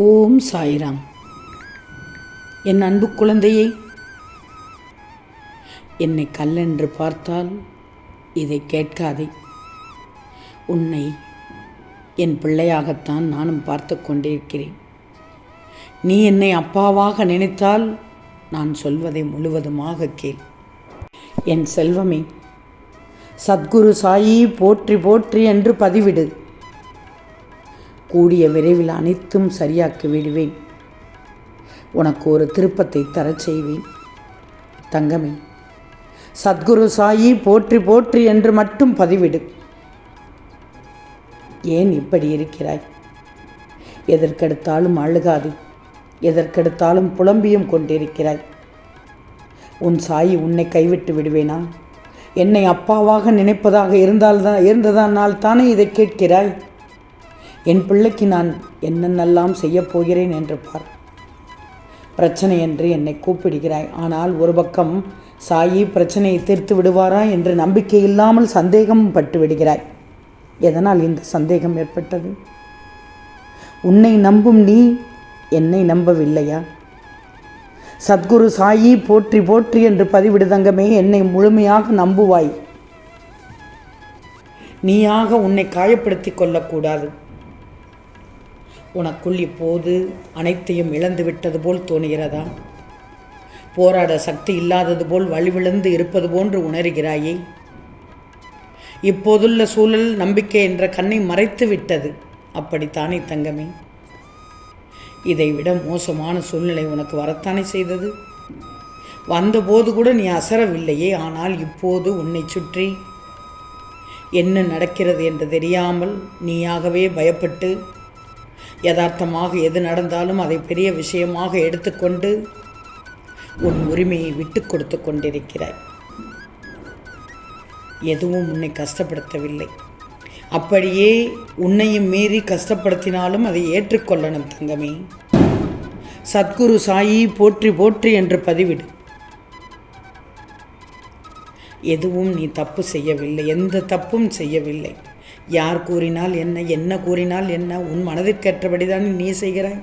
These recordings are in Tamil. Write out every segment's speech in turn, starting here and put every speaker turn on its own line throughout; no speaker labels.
ஓம் சாய்ராம். என் அன்பு குழந்தையே என்னை கல்லென்று பார்த்தால் இதை கேட்காதே. உன்னை என் பிள்ளையாகத்தான் நானும் பார்த்து கொண்டிருக்கிறேன். நீ என்னை அப்பாவாக நினைத்தால் நான் சொல்வதை முழுவதுமாக கேள். என் செல்வமே சத்குரு சாயி போற்றி போற்றி என்று பதிவிடு. கூடிய விரைவில் அனைத்தும் சரியாக்கி விடுவேன். உனக்கு ஒரு திருப்பத்தை தரச் செய்வேன். தங்கமே சத்குரு சாயி போற்றி போற்றி என்று மட்டும் பதிவிடு. ஏன் இப்படி இருக்கிறாய்? எதற்கெடுத்தாலும் அழுகாது. எதற்கெடுத்தாலும் புலம்பியும் கொண்டிருக்கிறாய். உன் சாயி உன்னை கைவிட்டு விடுவேனா? என்னை அப்பாவாக நினைப்பதாக இருந்தால்தான் இருந்ததனால் தானே இதை கேட்கிறாய்? என் பிள்ளைக்கு நான் என்னென்னலாம் செய்யப் போகிறேன் என்று பார். பிரச்சனை என்று என்னை கூப்பிடுகிறாய். ஆனால் ஒரு பக்கம் சாயி பிரச்சனையை தீர்த்து விடுவாரா என்று நம்பிக்கை இல்லாமல் சந்தேகம் பட்டு விடுகிறாய். எதனால் இந்த சந்தேகம் ஏற்பட்டது? உன்னை நம்பும் நீ என்னை நம்பவில்லையா? சத்குரு சாயி போற்றி போற்றி என்று பதிவிடுதங்கமே என்னை முழுமையாக நம்புவாய். நீயாக உன்னை காயப்படுத்திக் கொள்ளக்கூடாது. உனக்குள் இப்போது அனைத்தையும் இழந்து விட்டது போல் தோணுகிறதா? போராட சக்தி இல்லாதது போல் வழிவிழந்து இருப்பது போன்று உணர்கிறாயே. இப்போதுள்ள சூழல் நம்பிக்கை என்ற கண்ணை மறைத்து விட்டது. அப்படித்தானே தங்கமே? இதைவிட மோசமான சூழ்நிலை உனக்கு வரத்தானே செய்தது? வந்தபோது கூட நீ அசரவில்லையே ஆனால் இப்போது உன்னை சுற்றி என்ன நடக்கிறது என்று தெரியாமல் நீயாகவே பயப்பட்டு யதார்த்தமாக எது நடந்தாலும் அதை பெரிய விஷயமாக எடுத்துக்கொண்டு உன் உரிமையை விட்டு கொடுத்து கொண்டிருக்கிறாய். எதுவும் உன்னை கஷ்டப்படுத்தவில்லை. அப்படியே உன்னையும் மீறி கஷ்டப்படுத்தினாலும் அதை ஏற்றுக்கொள்ளணும் தங்கமே. சத்குரு சாயி போற்றி போற்றி என்று பதிவிடு. எதுவும் நீ தப்பு செய்யவில்லை. எந்த தப்பும் செய்யவில்லை. யார் கூறினால் என்ன என்ன கூறினால் என்ன? உன் மனதிற்கேற்றபடிதானே நீ செய்கிறாய்.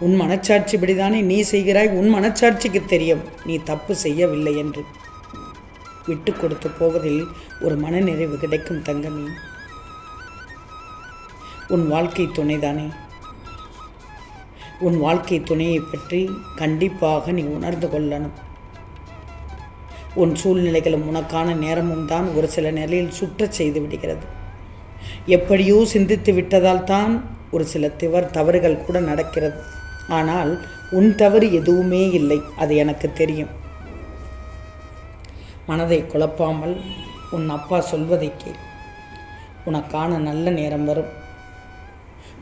உன் மனச்சாட்சிப்படிதானே நீ செய்கிறாய். உன் மனச்சாட்சிக்கு தெரியும் நீ தப்பு செய்யவில்லை என்று. விட்டு கொடுத்து போவதில் ஒரு மனநிறைவு கிடைக்கும் தங்கமே. உன் வாழ்க்கை துணைதானே. உன் வாழ்க்கை துணையை பற்றி கண்டிப்பாக நீ உணர்ந்து கொள்ளணும். உன் சூழ்நிலைகளும் உனக்கான நேரமும் தான் ஒரு சில நிலையில் சுற்றச் செய்து விடுகிறது. எப்படியோ சிந்தித்து விட்டதால் தான் ஒரு சில திவர் தவறுகள் கூட நடக்கிறது. ஆனால் உன் தவறு எதுவுமே இல்லை அது எனக்கு தெரியும். மனதை குழப்பாமல் உன் அப்பா சொல்வதை கேள். உனக்கான நல்ல நேரம் வரும்.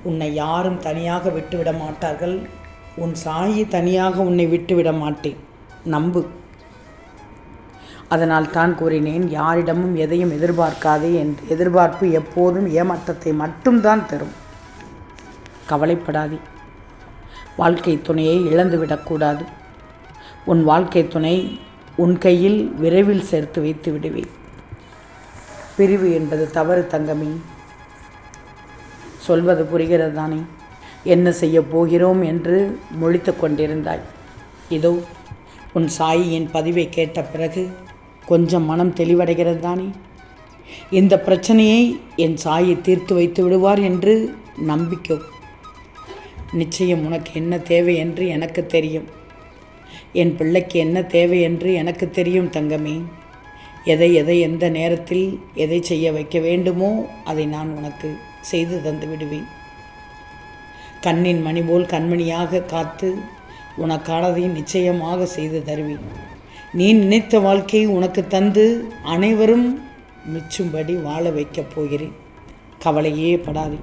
உன்னை யாரும் தனியாக விட்டுவிட மாட்டார்கள். உன் சாயி தனியாக உன்னை விட்டுவிட மாட்டேன். நம்பு. அதனால் தான் கூறினேன் யாரிடமும் எதையும் எதிர்பார்க்காதே என்று எதிர்பார்ப்பு எப்போதும் ஏமாற்றத்தை மட்டும்தான் தரும். கவலைப்படாதே. வாழ்க்கை துணையை இழந்துவிடக்கூடாது உன் வாழ்க்கை துணை உன் கையில் விரைவில் சேர்த்து வைத்து விடுவேன் பிரிவு என்பது தவறு தங்கமே. சொல்வது புரிகிறது தானே. என்ன செய்ய போகிறோம் என்று முழித்து கொண்டிருந்தாய். இதோ உன் சாயியின் பதிவை கேட்ட பிறகு கொஞ்சம் மனம் தெளிவடைகிறது தானே? இந்த பிரச்சனையை என் சாயை தீர்த்து வைத்து விடுவார் என்று நம்பிக்கை. நிச்சயம் உனக்கு என்ன தேவை என்று எனக்கு தெரியும். என் பிள்ளைக்கு என்ன தேவை என்று எனக்கு தெரியும் தங்கமே. எதை எதை எந்த நேரத்தில் எதை செய்ய வைக்க வேண்டுமோ அதை நான் உனக்கு செய்து தந்து விடுவேன். கண்ணின் மணி போல் கண்மணியாக காத்து உனக்கானதை நிச்சயமாக செய்து தருவேன். நீ நினைத்த வாழ்க்கையை உனக்கு தந்து அனைவரும் மிச்சும்படி வாழ வைக்கப் போகிறேன். கவலையே படாதே.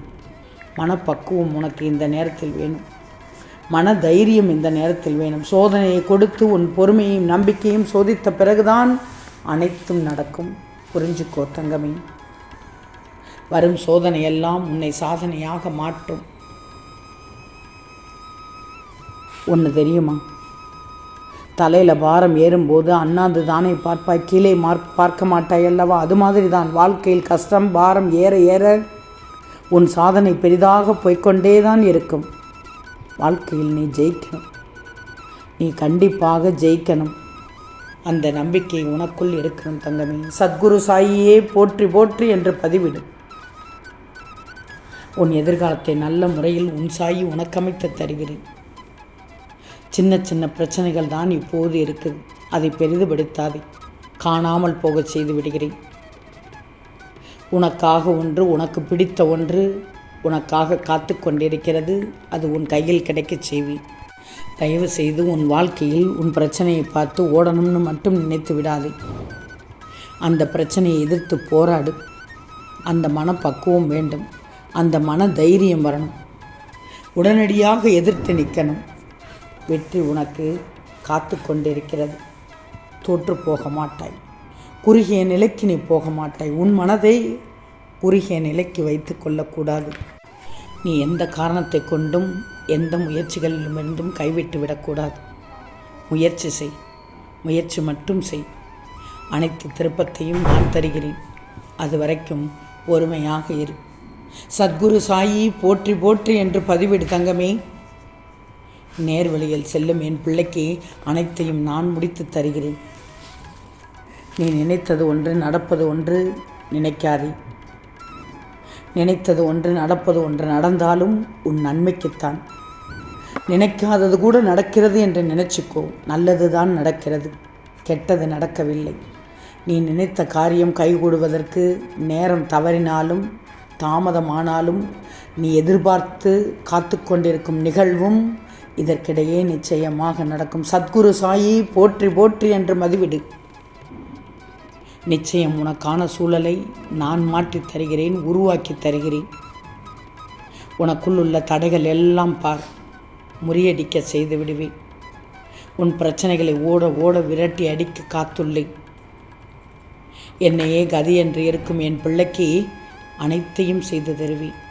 மனப்பக்குவம் உனக்கு இந்த நேரத்தில் வேணும். மன தைரியம் இந்த நேரத்தில் வேணும். சோதனையை கொடுத்து உன் பொறுமையும் நம்பிக்கையும் சோதித்த பிறகுதான் அனைத்தும் நடக்கும். புரிஞ்சுக்கோ தங்கமே. வரும் சோதனையெல்லாம் உன்னை சாதனையாக மாற்றும். ஒன்று தெரியுமா? தலையில் பாரம் ஏறும்போது அண்ணாந்து தானே பார்ப்பாய் கீழே மார்க் பார்க்க மாட்டாய் அல்லவா? அது மாதிரி தான் வாழ்க்கையில் கஷ்டம் பாரம் ஏற ஏற உன் சாதனை பெரிதாக போய்க்கொண்டே தான் இருக்கும். வாழ்க்கையில் நீ ஜெயிக்கணும். நீ கண்டிப்பாக ஜெயிக்கணும். அந்த நம்பிக்கை உனக்குள் இருக்கணும் தங்கமே. சத்குரு சாயியே போற்றி போற்றி என்று பதிவிடு. உன் எதிர்காலத்தை நல்ல முறையில் உன் சாயி உனக்கமைத்து தருகிறேன். சின்ன சின்ன பிரச்சனைகள் தான் இப்போது இருக்குது. அதை பெரிதுபடுத்தாதே. காணாமல் போகச் செய்து விடுகிறேன். உனக்காக ஒன்று உனக்கு பிடித்த ஒன்று உனக்காக காத்து கொண்டிருக்கிறது அது உன் கையில் கிடைக்கச் செய்வேன். தயவு செய்து உன் வாழ்க்கையில் உன் பிரச்சனையை பார்த்து ஓடணும்னு மட்டும் நினைத்து விடாதே. அந்த பிரச்சனையை எதிர்த்து போராடு. அந்த மனப்பக்குவம் வேண்டும். அந்த மன தைரியம் வரணும். உடனடியாக எதிர்த்து நிற்கணும். வெற்றி உனக்கு காத்து கொண்டிருக்கிறது. தோற்று போக மாட்டாய். குறுகிய நிலைக்கு நீ போக மாட்டாய். உன் மனதை குறுகிய நிலைக்கு வைத்து கொள்ளக்கூடாது. நீ எந்த காரணத்தை கொண்டும் எந்த முயற்சிகளிலுமிருந்தும் கைவிட்டு விடக்கூடாது. முயற்சி செய். முயற்சி மட்டும் செய். அனைத்து திருப்பத்தையும் நான் தருகிறேன். அது வரைக்கும் பொறுமையாக இரு. சத்குரு சாயி போற்றி போற்றி என்று பதிவிடு தங்கமே. நேர்வழியில் செல்லும் என் பிள்ளைக்கு அனைத்தையும் நான் முடித்து தருகிறேன். நீ நினைத்தது ஒன்று நடப்பது ஒன்று நினைக்காதே. நினைத்தது ஒன்று நடப்பது ஒன்று நடந்தாலும் உன் நன்மைக்குத்தான். நினைக்காதது கூட நடக்கிறது என்று நினைச்சுக்கோ. நல்லது தான் நடக்கிறது. கெட்டது நடக்கவில்லை. நீ நினைத்த காரியம் கைகூடுவதற்கு நேரம் தவறினாலும் தாமதமானாலும் நீ எதிர்பார்த்து காத்து கொண்டிருக்கும் நிகழ்வும் இதற்கிடையே நிச்சயமாக நடக்கும் சத்குரு சாயி போற்றி போற்றி என்று மதிவிடு. நிச்சயம் உனக்கான சூழலை நான் மாற்றித் தருகிறேன் உருவாக்கி தருகிறேன். உனக்குள் உள்ள தடைகள் எல்லாம் பார் முறியடிக்க செய்து விடுவேன். உன் பிரச்சனைகளை ஓட ஓட விரட்டி அடிக்க காத்துள்ளேன். என்னையே கதி என்று இருக்கும் என் பிள்ளைக்கு அனைத்தையும் செய்து தருவேன்.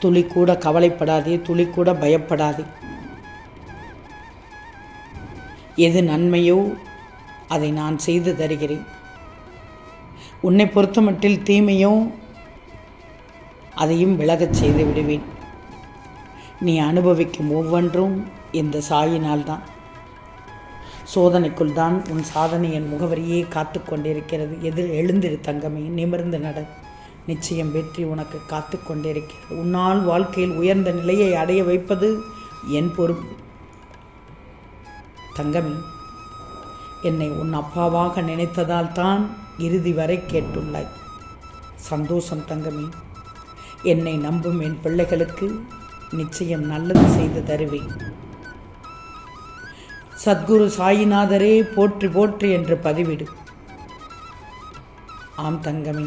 துளி கூட கவலைப்படாதே துளி கூட பயப்படாதே. எது நன்மையோ அதை நான் செய்து தருகிறேன். உன்னை பொறுத்தமட்டில் தீமையோ அதையும் விலகச் செய்து விடுவேன். நீ அனுபவிக்கும் ஒவ்வொன்றும் இந்த சாயினால்தான். சோதனைக்குள் தான் உன் சாதனையின் முகவரியே காத்து கொண்டிருக்கிறது எதிர் எழுந்திரு தங்கமே நிமிர்ந்து நட. நிச்சயம் வெற்றி உனக்கு காத்து கொண்டிருக்கிறது. உன்னால் வாழ்க்கையில் உயர்ந்த நிலையை அடைய வைப்பது என் பொறுப்பு. தங்கமி என்னை உன் அப்பாவாக நினைத்ததால் தான் இறுதி வரை கேட்டுள்ளாய். சந்தோஷம் தங்கமி என்னை நம்பும் என் பிள்ளைகளுக்கு நிச்சயம் நல்லது செய்து தருவேன். சத்குரு சாயிநாதரே போற்றி போற்றி என்று பதிவிடு. ஆம் தங்கமே